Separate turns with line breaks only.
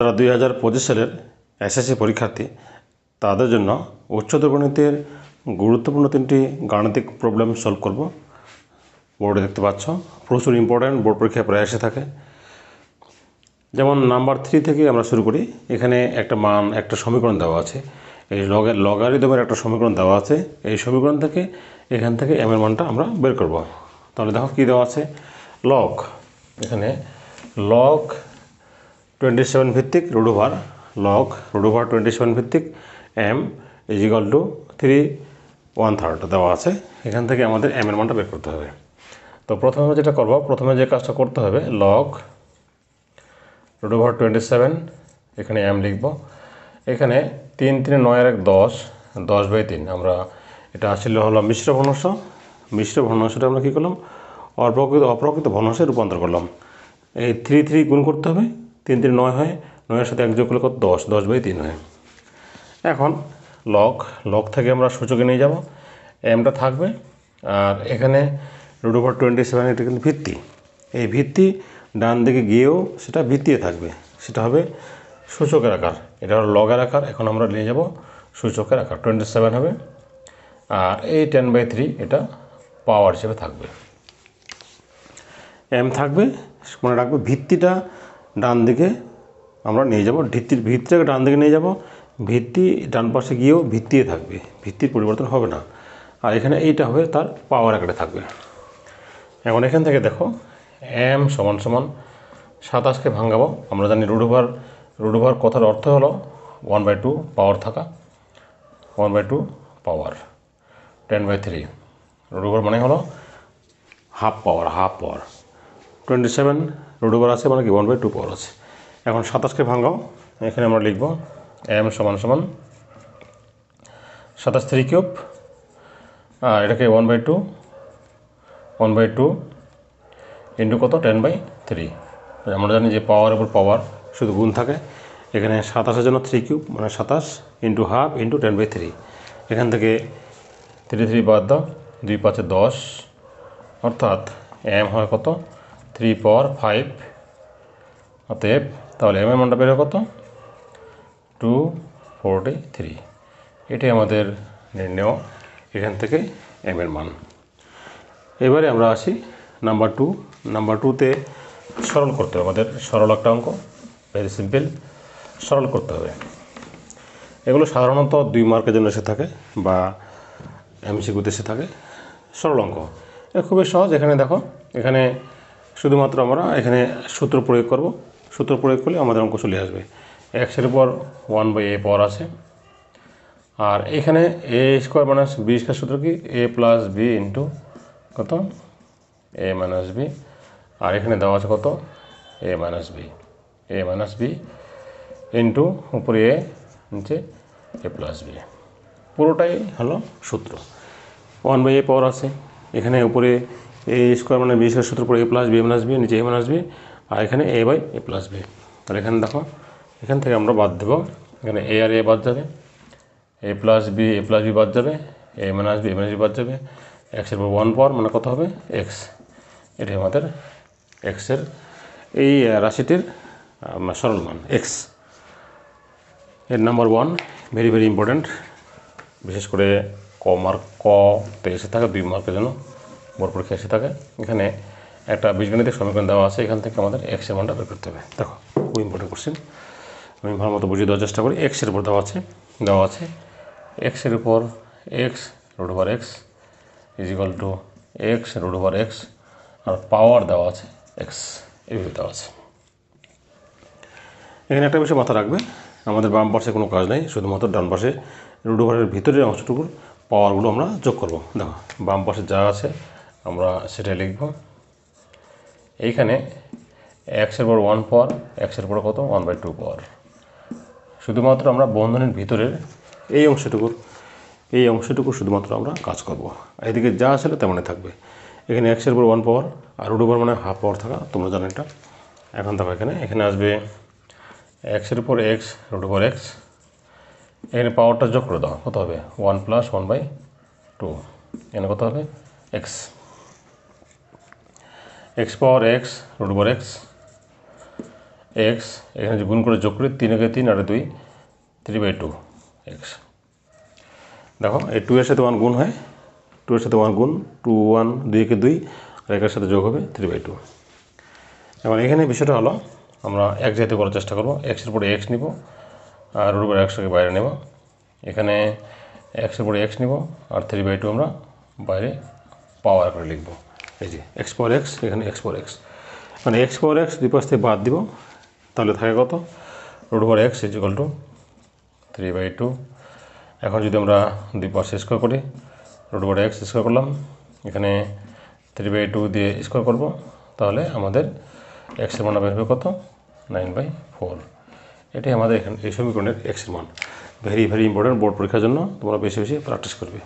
যারা দুই হাজার পঁচিশ সালের এসএসসি পরীক্ষার্থী। তাদের জন্য উচ্চতর গণিতের গুরুত্বপূর্ণ তিনটি গাণিতিক প্রবলেম সলভ করব। বোর্ডে দেখতে পাচ্ছ, প্রচুর ইম্পর্ট্যান্ট বোর্ড পরীক্ষায় প্রায় এসে থাকে। যেমন নাম্বার থ্রি থেকে আমরা শুরু করি, এখানে একটা মান, একটা সমীকরণ দেওয়া আছে। এই লগের লগারিদমের একটা সমীকরণ দেওয়া আছে। এই সমীকরণ থেকে এখান থেকে এম এর মানটা আমরা বের করব। তাহলে দেখো কী দেওয়া আছে? লক এখানে লগ টোয়েন্টি সেভেন ভিত্তিক root over log root over twenty seven ভিত্তিক M is equal to three one third দেওয়া আছে। এখান থেকে আমাদের এম এর মানটা বের করতে হবে। তো প্রথমে আমরা যেটা করব, প্রথমে যে কাজটা করতে হবে log root over twenty seven এখানে এম লিখব। এখানে তিন, তিনে, নয়, আর এক, দশ দশ বাই তিন। আমরা এটা আসলে হলো মিশ্র ভগ্নাংশ। মিশ্র ভগ্নাংশটা আমরা কী করলাম? অপ্রকৃত অপ্রকৃত ভগ্নাংশে রূপান্তর করলাম। এই থ্রি থ্রি গুণ করতে হবে। তিন তিন নয় হয়, নয়ের সাথে এক যোগ করলে কত? দশ দশ বাই তিন হয়। এখন লক লক থেকে আমরা সূচকে নিয়ে যাব। এমটা থাকবে, আর এখানে রুট ওভার টোয়েন্টি সেভেন এটা কিন্তু ভিত্তি। এই ভিত্তি ডান দিকে গিয়েও সেটা ভিত্তিয়ে থাকবে। সেটা হবে সূচকের আকার। এটা হলো লগের আকার। এখন আমরা নিয়ে যাব সূচকের আকার। টোয়েন্টি সেভেন হবে, আর এই টেন বাই থ্রি এটা পাওয়ার হিসেবে থাকবে। এম থাকবে, মনে রাখবে ভিত্তিটা ডান দিকে আমরা নিয়ে যাব। ভিত্তির ভিত্তিটাকে ডান দিকে নিয়ে যাব। ভিত্তি ডান পাশে গিয়েও ভিত্তিয়ে থাকবে। ভিত্তির পরিবর্তন হবে না। আর এখানে এইটা হবে তার পাওয়ার আকারে থাকবে। এখন এখান থেকে দেখো এম সমান সমান সাতাশকে ভাঙাবো আমরা জানি রুট ওভার ওভার কথার অর্থ হলো ওয়ান বাই টু পাওয়ার থাকা। One by two power ten by three root over মানে হলো half power half power twenty seven root over আছে মানে কি? ওয়ান বাই টু পাওয়ার আছে। এখন সাতাশকে ভাঙাও। এখানে আমরা লিখব এম সমান সমান সাতাশ থ্রি কিউব আর এটাকে one by two one by two into কত? টেন বাই থ্রি আমরা জানি যে পাওয়ার উপর পাওয়ার শুধু গুণ থাকে। এখানে সাতাশের জন্য থ্রি কিউব মানে সাতাশ into half into ten by three এখান থেকে থ্রি থ্রি বাদ দাও। দুই পাঁচে দশ। অর্থাৎ এম হয় কত? থ্রি পাওয়ার ফাইভ অতএব তাহলে এম মানটা বেরো কত? টু ফোরটি থ্রি এটাই আমাদের নির্ণয় এখান থেকে এম এর মান। এবারে আমরা আসি নাম্বার টু নাম্বার টুতে সরল করতে হবে, আমাদের সরল একটা অঙ্ক ভেরি সিম্পল সরল করতে হবে। এগুলো সাধারণত দুই মার্কের জন্য এসে থাকে বা এমসিকিউতে এসে থাকে। সরল অঙ্ক। এটা খুবই সহজ, এখানে দেখো, এখানে শুধুমাত্র আমরা এখানে সূত্র প্রয়োগ করব। সূত্র প্রয়োগ করলে আমাদের অঙ্ক চলে আসবে। এক্সের উপর ওয়ান বাই এ পাওয়ার আছে। আর এখানে A square minus B square সূত্র কি? এ প্লাস বি ইন্টু কত? এ মাইনাস বি আর এখানে দেওয়া আছে কত? A minus B A minus B into উপরে এ নিচে এ প্লাস বি পুরোটাই হলো সূত্র। ওয়ান বাই এ পাওয়ার আছে। এখানে উপরে এ স্কোয়ার মানে বি স্কোয়ার সূত্র পরে A plus B minus B, নিচে এ মাইনাস বি, আর এখানে A by A plus B. আর এখানে দেখো, এখান থেকে আমরা বাদ দেবো। এখানে এ আর এ বাদ যাবে, A plus B, A plus B বাদ যাবে, A minus B, A B বাদ যাবে। এক্সের উপর ওয়ান পাওয়ার মানে কত হবে? এক্স। এটাই আমাদের এক্সের এই রাশিটির সরল মান, এক্স। এর number one very very important বিশেষ করে ক মার্ক কতে এসে থাকে, দুই মার্কের জন্য। বোর্ড পরীক্ষা এসে থাকে। এখানে একটা বীজগণিতের সমীকরণ দেওয়া আছে। এখান থেকে আমাদের এক্সের মানটা বের করতে হবে। দেখো, খুব ইম্পর্টেন্ট কোশ্চেন আমি ভালো মতো বুঝিয়ে দেওয়ার চেষ্টা করি। এক্সের উপর দেওয়া আছে দেওয়া আছে। এক্সের উপর X root over X is equal to X root over X R power দেওয়া আছে এক্স এইভাবে দেওয়া আছে। এখানে একটা বিষয় মাথা রাখবে। আমাদের বাম পাশে কোনো কাজ নেই। শুধুমাত্র ডান পাশে রুট ওভারের ভিতরের অংশটুকুর পাওয়ারগুলো আমরা যোগ করব। দেখো, বাম পাশে যা আছে আমরা সেটাই লিখব। এইখানে এক্সের পর ওয়ান পাওয়ার এক্সের পর কত? ওয়ান বাই টু পাওয়ার শুধুমাত্র আমরা বন্ধনের ভিতরের এই অংশটুকুর এই অংশটুকু শুধুমাত্র আমরা কাজ করব। এদিকে যা আসলে তেমনই থাকবে। এখানে এক্সের পর ওয়ান পাওয়ার আর রুট ওভার মানে হাফ পাওয়ার থাকা, তোমরা জানো এটা। এখন দেখো এখানে এখানে আসবে এক্সের উপর এক্স রুট ওভার এক্স এখানে পাওয়ারটা যোগ করে দাও, কত হবে? One plus one by two এখানে কত হবে? X X power X root over X X এখানে গুণ করে যোগ করি, তিন একে তিন আর দুই থ্রি বাই টু এক্স দেখো, এই টু এর সাথে ওয়ান গুণ হয় টু এর সাথে ওয়ান গুণ টু ওয়ান দুই একে দুই, আর একের সাথে যোগ হবে থ্রি বাই টু এবার এখানে বিষয়টা হলো, আমরা এক জাতীয় করার চেষ্টা করব এক্সের পরে এক্স নিব, আর রুট উপরে একশোকে বাইরে নেব। এখানে এক্সের পরে এক্স নিব, আর থ্রি বাই টু আমরা বাইরে পাওয়ার করে লিখব। এই যে এক্স পাওয়ার এক্স এখানে এক্স পাওয়ার এক্স মানে এক্স পাওয়ার এক্স দুই পাশ থেকে বাদ দিব, তাহলে থাকে কত? Root over X is equal to three by two এখন যদি আমরা দুই পাশে স্কোয়ার করি রুট ওভার এক্স স্কোয়ার করলাম, এখানে থ্রি বাই টু দিয়ে স্কোয়ার করব, তাহলে আমাদের এক্সের মান বের হবে কত? নাইন বাই ফোর এটাই আমাদের এখানে এই সমীকরণের এক্সের মান। ভেরি ভেরি ইম্পর্টেন্ট বোর্ড পরীক্ষার জন্য তোমরা বেশি বেশি প্র্যাকটিস করবে।